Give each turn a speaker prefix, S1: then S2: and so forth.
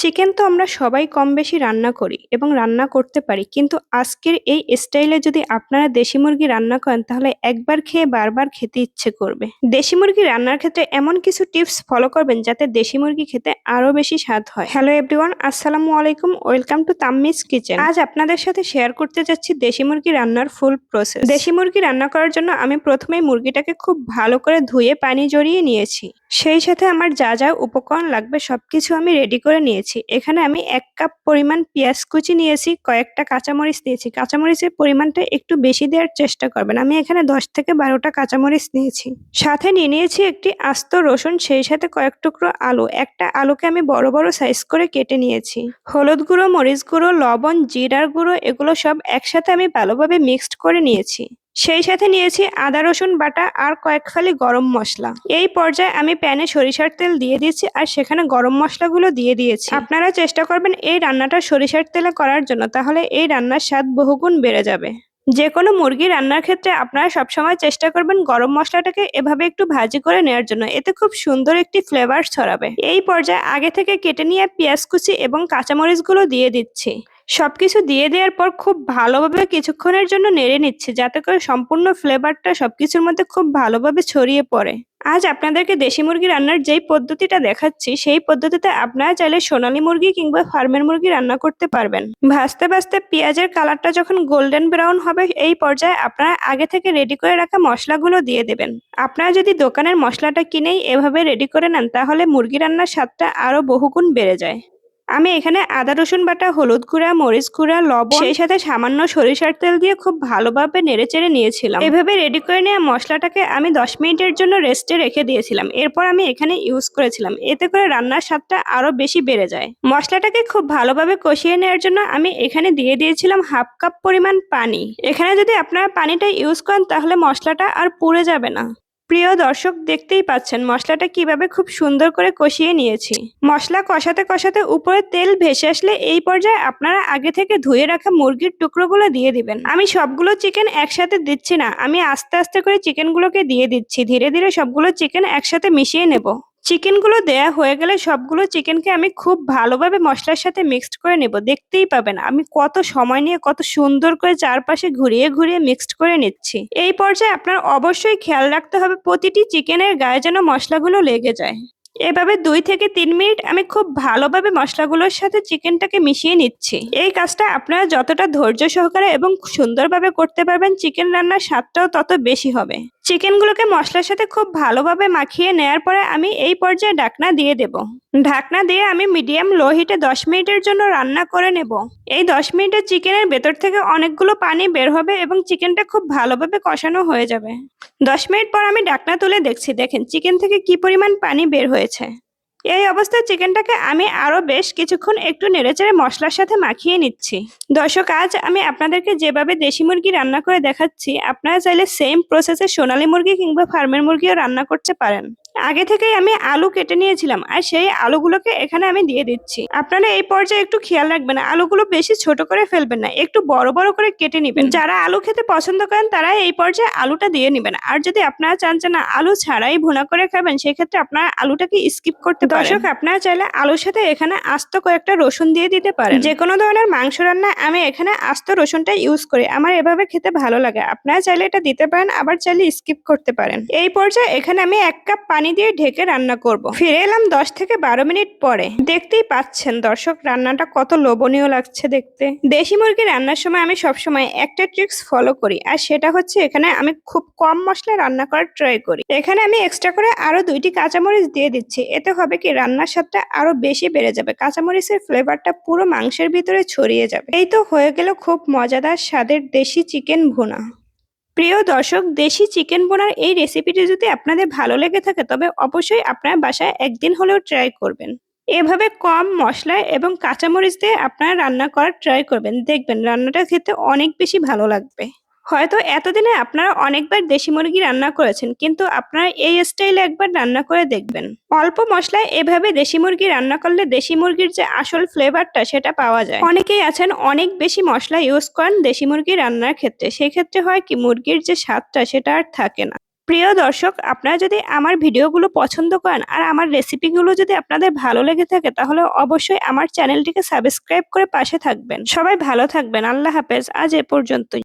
S1: Chicken তো আমরা সবাই কম বেশি রান্না করি এবং রান্না করতে পারি। কিন্তু আজকের এই স্টাইলে যদি আপনারা দেশি মুরগি রান্না করেন, তাহলে একবার খেয়ে বারবার খেতে ইচ্ছে করবে। দেশি মুরগি রান্নার ক্ষেত্রে এমন কিছু টিপস ফলো করবেন যাতে দেশি মুরগি খেতে আরও বেশি স্বাদ হয়। হ্যালো এভরিওয়ান আসসালামু আলাইকুম ওয়েলকাম টু তাম্মিস কিচেন আজ আপনাদের সাথে শেয়ার করতে যাচ্ছি দেশি মুরগি রান্নার ফুল প্রসেস দেশি মুরগি রান্না করার জন্য আমি প্রথমেই মুরগিটাকে খুব ভালো করে ধুয়ে পানি জড়িয়ে নিয়েছি। সেই সাথে আমার যা যা উপকরণ লাগবে সবকিছু আমি রেডি করে নিয়েছি। এখানে আমি এক কাপ পরিমাণ পেঁয়াজ কুচি নিয়েছি, কয়েকটা কাঁচামরিচ নিয়েছি কাঁচামরিচের পরিমাণটা একটু বেশি দেওয়ার চেষ্টা করবেন। আমি এখানে দশ থেকে বারোটা কাঁচামরিচ নিয়েছি। সাথে নিয়ে নিয়েছি একটি আস্ত রসুন, সেই সাথে কয়েক টুকরো আলু। একটা আলুকে আমি বড় বড় সাইজ করে কেটে নিয়েছি। হলুদ গুঁড়ো, মরিচ গুঁড়ো, লবণ, জিরার গুঁড়ো, এগুলো সব একসাথে আমি ভালোভাবে মিক্সড করে নিয়েছি। সেই সাথে নিয়েছি আদা, রসুন বাটা আর কয়েক ফালি গরম মশলা। এই পর্যায়ে আমি প্যানে সরিষার তেল দিয়ে দিয়েছি আর সেখানে গরম মশলাগুলো দিয়ে দিয়েছি। আপনারা চেষ্টা করবেন এই রান্নাটা সরিষার তেলে করার জন্য, তাহলে এই রান্নার স্বাদ বহুগুণ বেড়ে যাবে। যে কোনো মুরগি রান্নার ক্ষেত্রে আপনারা সবসময় চেষ্টা করবেন গরম মশলাটাকে এভাবে একটু ভাজি করে নেওয়ার জন্য। এতে খুব সুন্দর একটি ফ্লেভার ছড়াবে। এই পর্যায়ে আগে থেকে কেটে নিয়ে পেঁয়াজ কুচি এবং কাঁচামরিচগুলো দিয়ে দিচ্ছি। সবকিছু দিয়ে দেওয়ার পর খুব ভালোভাবে কিছুক্ষণের জন্য নেড়ে নিচ্ছি, যাতে করে সম্পূর্ণ ফ্লেভারটা সবকিছুর মধ্যে খুব ভালোভাবে ছড়িয়ে পড়ে। আজ আপনাদেরকে দেশি মুরগি রান্নার যেই পদ্ধতিটা দেখাচ্ছি, সেই পদ্ধতিতে আপনারা চাইলে সোনালী মুরগি কিংবা ফার্মের মুরগি রান্না করতে পারবেন। ভাজতে ভাজতে পেঁয়াজের কালারটা যখন গোল্ডেন ব্রাউন হবে, এই পর্যায়ে আপনারা আগে থেকে রেডি করে রাখা মশলাগুলো দিয়ে দেবেন। আপনারা যদি দোকানের মশলাটা কিনেই এভাবে রেডি করে নেন, তাহলে মুরগি রান্নার স্বাদটা আরও বহুগুণ বেড়ে যায়। আমি এখানে আদা রসুন বাটা হলুদ গুঁড়া মরিচ গুঁড়া লবণ সেই সাথে সামান্য সরিষার তেল দিয়ে খুব ভালোভাবে নেড়ে চেড়ে নিয়েছিলাম। এভাবে রেডি করে নেওয়া মশলাটাকে আমি দশ মিনিটের জন্য রেস্টে রেখে দিয়েছিলাম। এরপর আমি এখানে ইউজ করেছিলাম। এতে করে রান্নার স্বাদটা আরও বেশি বেড়ে যায়। মশলাটাকে খুব ভালোভাবে কষিয়ে নেওয়ার জন্য আমি এখানে দিয়ে দিয়েছিলাম হাফ কাপ পরিমাণ পানি। এখানে যদি আপনারা পানিটা ইউজ করেন তাহলে মশলাটা আর পুড়ে যাবে না। প্রিয় দর্শক, দেখতেই পাচ্ছেন মশলাটা কীভাবে খুব সুন্দর করে কষিয়ে নিয়েছি। মশলা কষাতে কষাতে উপরে তেল ভেসে আসলে এই পর্যায়ে আপনারা আগে থেকে ধুয়ে রাখা মুরগির টুকরোগুলো দিয়ে দিবেন। আমি সবগুলো চিকেন একসাথে দিচ্ছি না, আমি আস্তে আস্তে করে চিকেনগুলোকে দিয়ে দিচ্ছি। ধীরে ধীরে সবগুলো চিকেন একসাথে মিশিয়ে নেব। চিকেনগুলো দেয়া হয়ে গেলে সবগুলো চিকেনকে আমি খুব ভালোভাবে মশলার সাথে মিক্সড করে নেব। দেখতেই পাবেন, আমি কত সময় নিয়ে কত সুন্দর করে চারপাশে ঘুরিয়ে ঘুরিয়ে মিক্সড করে নিচ্ছি। এই পর্যায়ে আপনার অবশ্যই খেয়াল রাখতে হবে প্রতিটি চিকেনের গায়ে যেন মশলাগুলো লেগে যায়। এভাবে দুই থেকে তিন মিনিট আমি খুব ভালোভাবে মশলাগুলোর সাথে চিকেনটাকে মিশিয়ে নিচ্ছি। এই কাজটা আপনারা যতটা ধৈর্য সহকারে এবং সুন্দরভাবে করতে পারবেন চিকেন রান্নার স্বাদটাও তত বেশি হবে। চিকেনগুলোকে মশলার সাথে খুব ভালোভাবে মাখিয়ে নেয়ার পরে আমি এই পর্যায়ে ঢাকনা দিয়ে দেব। ঢাকনা দিয়ে আমি মিডিয়াম লো হিটে দশ মিনিটের জন্য রান্না করে নেব। এই দশ মিনিটে চিকেনের ভেতর থেকে অনেকগুলো পানি বের হবে এবং চিকেনটা খুব ভালোভাবে কষানো হয়ে যাবে। দশ মিনিট পর আমি ঢাকনা তুলে দেখছি, দেখেন, চিকেন থেকে কি পরিমাণ পানি বের হয়েছে। এই অবস্থায় চিকেনটাকে আমি আরও বেশ কিছুক্ষণ একটু নেড়েচেড়ে মশলার সাথে মাখিয়ে নিচ্ছি। দর্শক, আজ আমি আপনাদেরকে যেভাবে দেশি মুরগি রান্না করে দেখাচ্ছি, আপনারা চাইলে সেম প্রসেসে সোনালি মুরগি কিংবা ফার্মের মুরগিও রান্না করতে পারেন। আগে থেকেই আমি আলু কেটে নিয়েছিলাম আর সেই আলুগুলোকে এখানে আমি দিয়ে দিচ্ছি। আপনারা এই পর্যায়ে একটু খেয়াল রাখবেন আলুগুলো বেশি ছোট করে ফেলবেন না একটু বড় বড় করে কেটে নেবেন। যারা আলু খেতে পছন্দ করেন তারা এই পর্যায়ে আলুটা দিয়ে নেবেন। আর যদি আপনারা চান যে না আলু ছাড়াই ভুনা করে খাবেন সেক্ষেত্রে আপনারা আলুটাকে স্কিপ করতে দর্শক আপনারা চাইলে আলুর সাথে এখানে আস্ত কয়েকটা রসুন দিয়ে দিতে পারেন। যে কোনো ধরনের মাংস রান্না আমি এখানে আস্ত রসুনটা ইউজ করি। আমার এভাবে খেতে ভালো লাগে। আপনারা চাইলে এটা দিতে পারেন আবার চাইলে স্কিপ করতে পারেন। এই পর্যায়ে এখানে আমি এক কাপ পানি দিয়ে ঢেকে রান্না করব। ফিরে এলাম দশ থেকে বারো মিনিট পরে। দেখতেই পাচ্ছেন দর্শক, রান্নাটা কত লোভনীয় লাগছে দেখতে। দেশি মুরগি রান্নার সময় আমি সবসময় একটা ট্রিক্স ফলো করি, আর সেটা হচ্ছে এখানে আমি খুব কম মশলা রান্না করার ট্রাই করি। এখানে আমি এক্সট্রা করে আরও দুইটি কাঁচামরিচ দিয়ে দিচ্ছি। এতে হবে কি, রান্নার স্বাদটা আরও বেশি বেড়ে যাবে। কাঁচামরিচের ফ্লেভারটা পুরো মাংসের ভিতরে ছড়িয়ে যাবে। এই তো হয়ে গেল খুব মজাদার স্বাদের দেশি চিকেন ভুনা। প্রিয় দর্শক, দেশি চিকেন বোনার এই রেসিপিটি যদি আপনাদের ভালো লেগে থাকে, তবে অবশ্যই আপনার বাসায় একদিন হলেও ট্রাই করবেন। এভাবে কম মশলা এবং কাঁচামরিচ দিয়ে আপনারা রান্না করার ট্রাই করবেন। দেখবেন রান্নাটা খেতে অনেক বেশি ভালো লাগবে। হয়তো এতদিনে আপনারা অনেকবার দেশি মুরগি রান্না করেছেন, কিন্তু আপনারা এই স্টাইলে একবার রান্না করে দেখবেন। অল্প মশলায় এভাবে দেশি মুরগি রান্না করলে দেশি মুরগির যে আসল ফ্লেভারটা সেটা পাওয়া যায়। অনেকেই আছেন অনেক বেশি মশলা ইউজ করেন দেশি মুরগি রান্নার ক্ষেত্রে। সেক্ষেত্রে হয় কি, মুরগির যে স্বাদটা সেটা আর থাকে না। প্রিয় দর্শক, আপনারা যদি আমার ভিডিওগুলো পছন্দ করেন আর আমার রেসিপিগুলো যদি আপনাদের ভালো লেগে থাকে, তাহলে অবশ্যই আমার চ্যানেলটিকে সাবস্ক্রাইব করে পাশে থাকবেন। সবাই ভালো থাকবেন। আল্লাহ হাফেজ। আজ এ পর্যন্তই।